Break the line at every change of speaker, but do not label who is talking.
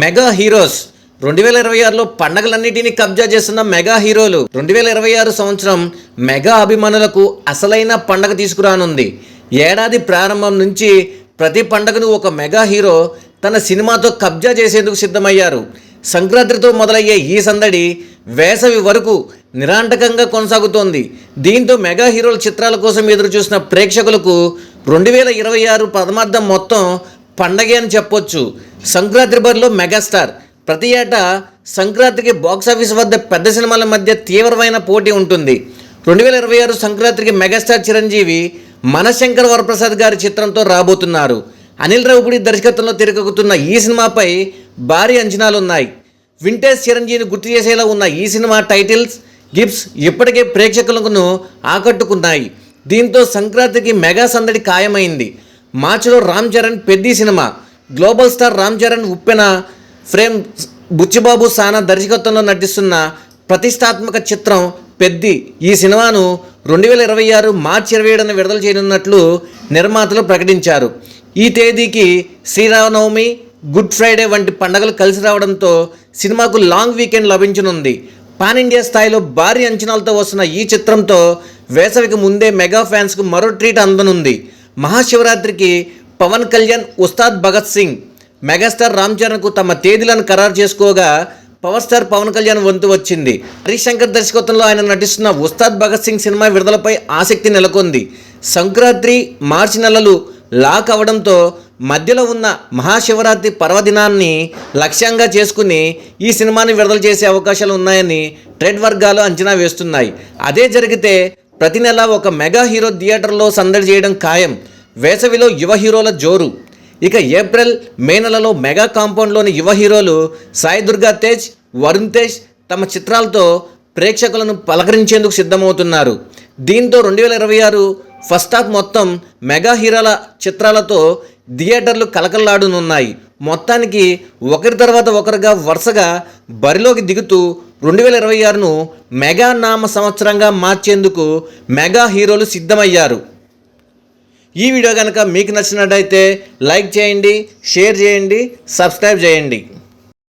Mega heroes. రెండు వేల ఇరవై ఆరులో పండగలన్నిటినీ కబ్జా చేస్తున్న మెగా హీరోలు. రెండు వేల ఇరవై ఆరు సంవత్సరం మెగా అభిమానులకు అసలైన పండగ తీసుకురానుంది. ఏడాది ప్రారంభం నుంచి ప్రతి పండగను ఒక మెగా హీరో తన సినిమాతో కబ్జా చేసేందుకు సిద్ధమయ్యారు. సంక్రాంతితో మొదలయ్యే ఈ సందడి వేసవి వరకు నిరాంటకంగా కొనసాగుతోంది. దీంతో మెగా హీరోల చిత్రాల కోసం ఎదురు చూసిన ప్రేక్షకులకు రెండు వేల ఇరవై ఆరు పదమార్థం మొత్తం పండగే అని చెప్పొచ్చు. సంక్రాంతి బరిలో మెగాస్టార్. ప్రతి ఏటా సంక్రాంతికి బాక్సాఫీస్ వద్ద పెద్ద సినిమాల మధ్య తీవ్రమైన పోటీ ఉంటుంది. రెండు వేల ఇరవై ఆరు సంక్రాంతికి మెగాస్టార్ చిరంజీవి మనశంకర్ వరప్రసాద్ గారి చిత్రంతో రాబోతున్నారు. అనిల్ రావుపుడి దర్శకత్వంలో తిరగకుతున్న ఈ సినిమాపై భారీ అంచనాలున్నాయి. వింటేజ్ చిరంజీవిని గుర్తు చేసేలా ఉన్న ఈ సినిమా టైటిల్స్ గిఫ్ట్స్ ఇప్పటికే ప్రేక్షకులను ఆకట్టుకున్నాయి. దీంతో సంక్రాంతికి మెగా సందడి ఖాయమైంది. మార్చిలో Ram Charan Peddi cinema. Global star Ram Charan Uppena fame Buchi Babu Sana దర్శకత్వంలో నటిస్తున్న ప్రతిష్టాత్మక చిత్రం పెద్ది. ఈ సినిమాను రెండు వేల ఇరవై ఆరు మార్చి ఇరవై ఏడున విడుదల చేయనున్నట్లు నిర్మాతలు ప్రకటించారు. ఈ తేదీకి శ్రీరామనవమి గుడ్ ఫ్రైడే వంటి పండుగలు కలిసి రావడంతో సినిమాకు లాంగ్ వీకెండ్ లభించనుంది. పాన్ ఇండియా స్థాయిలో భారీ అంచనాలతో వస్తున్న ఈ చిత్రంతో వేసవికి ముందే మెగా ఫ్యాన్స్కు మరో ట్రీట్ అందనుంది. మహాశివరాత్రికి పవన్ కళ్యాణ్ ఉస్తాద్ భగత్ సింగ్ మెగాస్టార్ రామ్ చరణ్కు తమ తేదీలను ఖరారు చేసుకోగా పవర్ స్టార్ పవన్ కళ్యాణ్ వంతు వచ్చింది. హరిశంకర్ దర్శకత్వంలో ఆయన నటిస్తున్న ఉస్తాద్ భగత్ సింగ్ సినిమా విడుదలపై ఆసక్తి నెలకొంది. సంక్రాంతి మార్చి నెలలు లాక్ అవడంతో మధ్యలో ఉన్న మహాశివరాత్రి పర్వదినాన్ని లక్ష్యంగా చేసుకుని ఈ సినిమాని విడుదల చేసే అవకాశాలు ఉన్నాయని ట్రేడ్ వర్గాలు అంచనా వేస్తున్నాయి. అదే జరిగితే ప్రతి నెల ఒక మెగా హీరో థియేటర్లో సందడి చేయడం ఖాయం. వేసవిలో యువ హీరోల జోరు. ఇక ఏప్రిల్ మే నెలలో మెగా కాంపౌండ్లోని యువ హీరోలు సాయి దుర్గా తేజ్ వరుణ్ తేజ్ తమ చిత్రాలతో ప్రేక్షకులను పలకరించేందుకు సిద్ధమవుతున్నారు. దీంతో రెండు వేల ఇరవై ఆరు ఫస్ట్ హాఫ్ మొత్తం మెగా హీరోల చిత్రాలతో థియేటర్లు కలకల్లాడునున్నాయి. మొత్తానికి ఒకరి తర్వాత ఒకరుగా వరుసగా బరిలోకి దిగుతూ రెండు వేల ఇరవై ఆరును మెగా నామ సంవత్సరంగా మార్చేందుకు మెగా హీరోలు సిద్ధమయ్యారు. ఈ వీడియో కనుక మీకు నచ్చినట్టయితే లైక్ చేయండి షేర్ చేయండి సబ్స్క్రైబ్ చేయండి.